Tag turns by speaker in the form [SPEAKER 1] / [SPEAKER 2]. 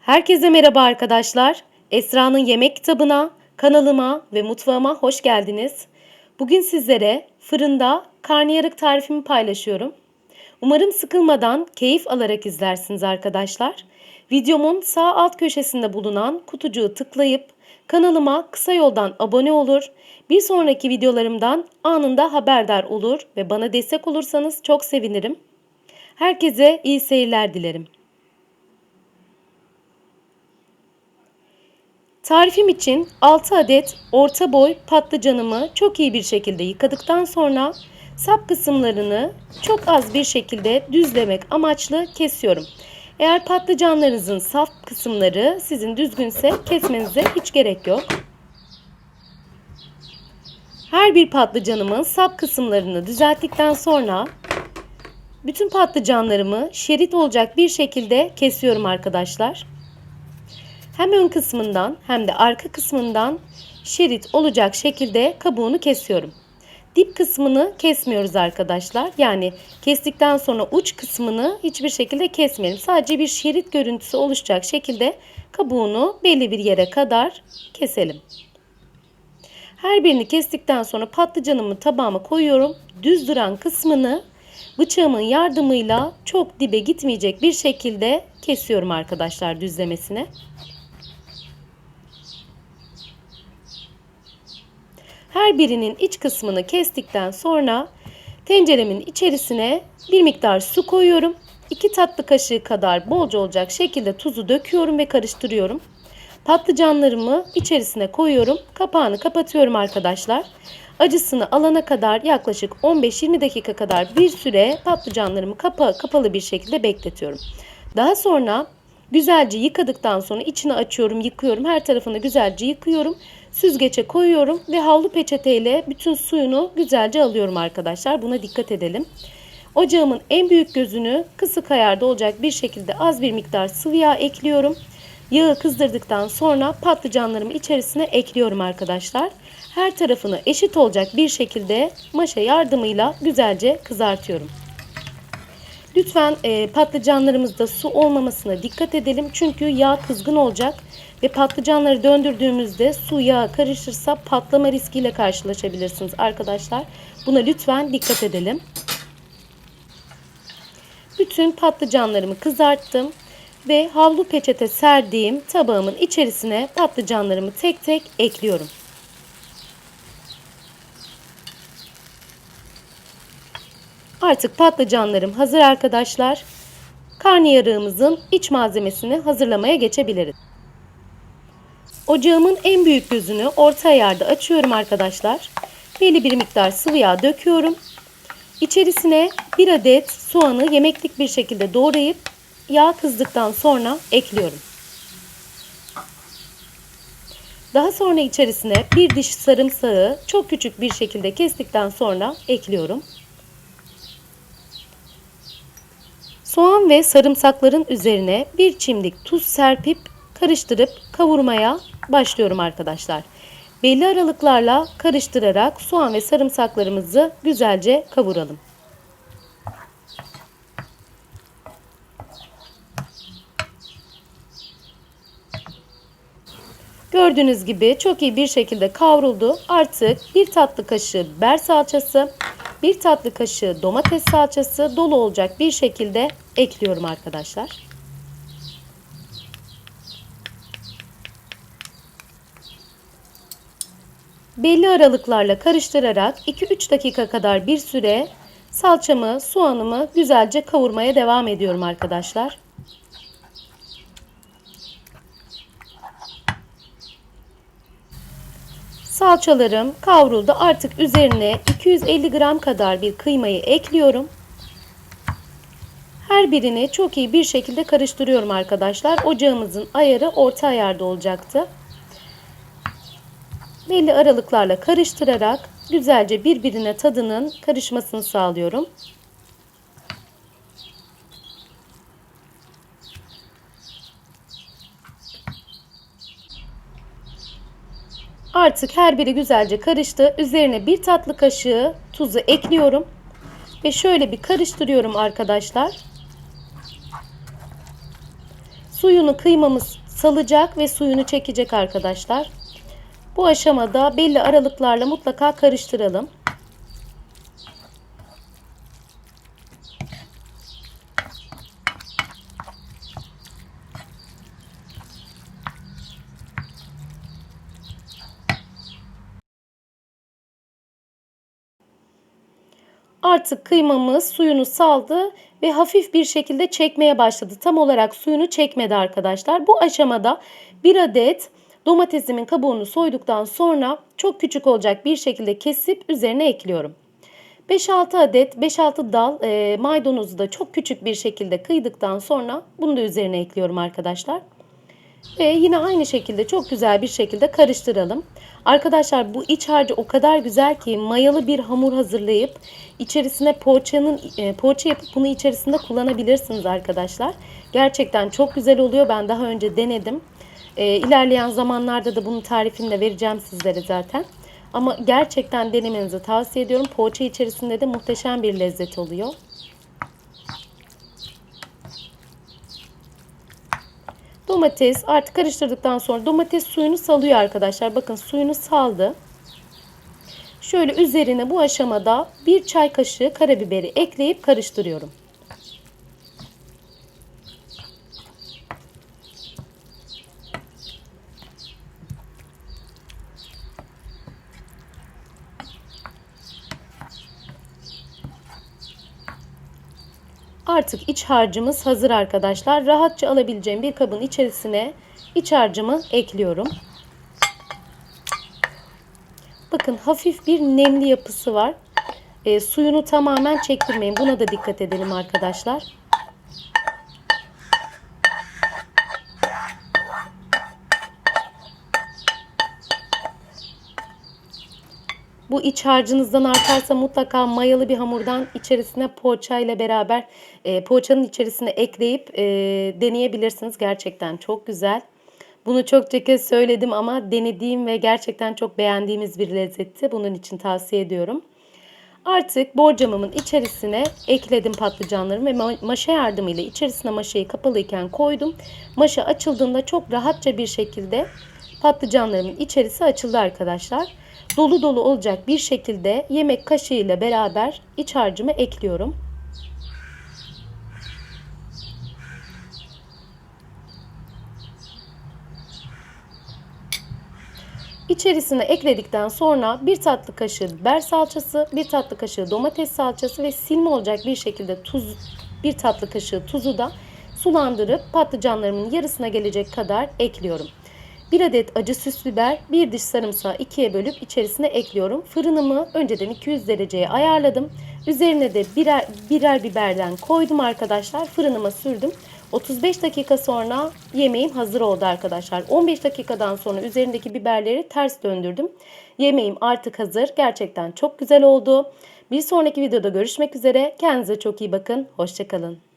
[SPEAKER 1] Herkese merhaba arkadaşlar. Esra'nın yemek kitabına, kanalıma ve mutfağıma hoş geldiniz. Bugün sizlere fırında karnıyarık tarifimi paylaşıyorum. Umarım sıkılmadan, keyif alarak izlersiniz arkadaşlar. Videomun sağ alt köşesinde bulunan kutucuğu tıklayıp kanalıma kısa yoldan abone olur. Bir sonraki videolarımdan anında haberdar olur ve bana destek olursanız çok sevinirim. Herkese iyi seyirler dilerim. Tarifim için 6 adet orta boy patlıcanımı çok iyi bir şekilde yıkadıktan sonra sap kısımlarını çok az bir şekilde düzlemek amaçlı kesiyorum. Eğer patlıcanlarınızın sap kısımları sizin düzgünse kesmenize hiç gerek yok. Her bir patlıcanımın sap kısımlarını düzelttikten sonra bütün patlıcanlarımı şerit olacak bir şekilde kesiyorum arkadaşlar. Hem ön kısmından hem de arka kısmından şerit olacak şekilde kabuğunu kesiyorum. Dip kısmını kesmiyoruz arkadaşlar. Yani kestikten sonra uç kısmını hiçbir şekilde kesmeyelim. Sadece bir şerit görüntüsü oluşacak şekilde kabuğunu belli bir yere kadar keselim. Her birini kestikten sonra patlıcanımı tabağıma koyuyorum. Düz duran kısmını bıçağımın yardımıyla çok dibe gitmeyecek bir şekilde kesiyorum arkadaşlar düzlemesine. Her birinin iç kısmını kestikten sonra tenceremin içerisine bir miktar su koyuyorum. 2 tatlı kaşığı kadar bolca olacak şekilde tuzu döküyorum ve karıştırıyorum. Patlıcanlarımı içerisine koyuyorum. Kapağını kapatıyorum arkadaşlar. Acısını alana kadar yaklaşık 15-20 dakika kadar bir süre patlıcanlarımı kapa kapalı bir şekilde bekletiyorum. Daha sonra güzelce yıkadıktan sonra içini açıyorum, yıkıyorum. Her tarafını güzelce yıkıyorum. Süzgece koyuyorum ve havlu peçeteyle bütün suyunu güzelce alıyorum arkadaşlar. Buna dikkat edelim. Ocağımın en büyük gözünü kısık ayarda olacak bir şekilde az bir miktar sıvı yağ ekliyorum. Yağı kızdırdıktan sonra patlıcanlarımı içerisine ekliyorum arkadaşlar. Her tarafını eşit olacak bir şekilde maşa yardımıyla güzelce kızartıyorum. Lütfen e, patlıcanlarımızda su olmamasına dikkat edelim. Çünkü yağ kızgın olacak ve patlıcanları döndürdüğümüzde su yağ karışırsa patlama riskiyle karşılaşabilirsiniz arkadaşlar. Buna lütfen dikkat edelim. Bütün patlıcanlarımı kızarttım ve havlu peçete serdiğim tabağımın içerisine patlıcanlarımı tek tek ekliyorum. Artık patlıcanlarım hazır arkadaşlar. Karnıyarığımızın iç malzemesini hazırlamaya geçebiliriz. Ocağımın en büyük gözünü orta ayarda açıyorum arkadaşlar. Belli bir miktar sıvı yağ döküyorum. İçerisine bir adet soğanı yemeklik bir şekilde doğrayıp yağ kızdıktan sonra ekliyorum. Daha sonra içerisine bir diş sarımsağı çok küçük bir şekilde kestikten sonra ekliyorum. Soğan ve sarımsakların üzerine bir çimdik tuz serpip karıştırıp kavurmaya başlıyorum arkadaşlar. Belli aralıklarla karıştırarak soğan ve sarımsaklarımızı güzelce kavuralım. Gördüğünüz gibi çok iyi bir şekilde kavruldu. Artık bir tatlı kaşığı biber salçası, bir tatlı kaşığı domates salçası dolu olacak bir şekilde ekliyorum arkadaşlar. Belli aralıklarla karıştırarak 2-3 dakika kadar bir süre salçamı, soğanımı güzelce kavurmaya devam ediyorum arkadaşlar. Salçalarım kavruldu. Artık üzerine 250 gram kadar bir kıymayı ekliyorum. Her birini çok iyi bir şekilde karıştırıyorum arkadaşlar. Ocağımızın ayarı orta ayarda olacaktı. Belli aralıklarla karıştırarak güzelce birbirine tadının karışmasını sağlıyorum. Artık her biri güzelce karıştı. Üzerine bir tatlı kaşığı tuzu ekliyorum. Ve şöyle bir karıştırıyorum arkadaşlar. Suyunu kıymamız salacak ve suyunu çekecek arkadaşlar. Bu aşamada belli aralıklarla mutlaka karıştıralım. Artık kıymamız suyunu saldı ve hafif bir şekilde çekmeye başladı. Tam olarak suyunu çekmedi arkadaşlar. Bu aşamada bir adet domatesimin kabuğunu soyduktan sonra çok küçük olacak bir şekilde kesip üzerine ekliyorum. 5-6 adet 5-6 dal e, maydanozu da çok küçük bir şekilde kıydıktan sonra bunu da üzerine ekliyorum arkadaşlar. Ve yine aynı şekilde çok güzel bir şekilde karıştıralım. Arkadaşlar bu iç harcı o kadar güzel ki mayalı bir hamur hazırlayıp içerisine poğaçanın e, poğaça yapıp bunu içerisinde kullanabilirsiniz arkadaşlar. Gerçekten çok güzel oluyor. Ben daha önce denedim. E, ilerleyen zamanlarda da bunun tarifini de vereceğim sizlere zaten. Ama gerçekten denemenizi tavsiye ediyorum. Poğaça içerisinde de muhteşem bir lezzet oluyor. Domates artık karıştırdıktan sonra domates suyunu salıyor arkadaşlar. Bakın suyunu saldı. Şöyle üzerine bu aşamada bir çay kaşığı karabiberi ekleyip karıştırıyorum. Artık iç harcımız hazır arkadaşlar. Rahatça alabileceğim bir kabın içerisine iç harcımı ekliyorum. Bakın hafif bir nemli yapısı var. E, suyunu tamamen çektirmeyin. Buna da dikkat edelim arkadaşlar. Bu iç harcınızdan artarsa mutlaka mayalı bir hamurdan içerisine poğaça ile beraber e, poğaçanın içerisine ekleyip e, deneyebilirsiniz. Gerçekten çok güzel. Bunu çokça kez söyledim ama denediğim ve gerçekten çok beğendiğimiz bir lezzetti. Bunun için tavsiye ediyorum. Artık borcamımın içerisine ekledim patlıcanlarımı ve maşa yardımıyla içerisine maşayı kapalıyken koydum. Maşa açıldığında çok rahatça bir şekilde patlıcanlarımın içerisi açıldı arkadaşlar. Dolu dolu olacak bir şekilde yemek kaşığı ile beraber iç harcımı ekliyorum. İçerisine ekledikten sonra bir tatlı kaşığı biber salçası, bir tatlı kaşığı domates salçası ve silme olacak bir şekilde tuz, bir tatlı kaşığı tuzu da sulandırıp patlıcanlarımın yarısına gelecek kadar ekliyorum. Bir adet acı süs biber, bir diş sarımsağı ikiye bölüp içerisine ekliyorum. Fırınımı önceden 200 dereceye ayarladım. Üzerine de birer, birer biberden koydum arkadaşlar. Fırınıma sürdüm. 35 dakika sonra yemeğim hazır oldu arkadaşlar. 15 dakikadan sonra üzerindeki biberleri ters döndürdüm. Yemeğim artık hazır. Gerçekten çok güzel oldu. Bir sonraki videoda görüşmek üzere. Kendinize çok iyi bakın. Hoşçakalın.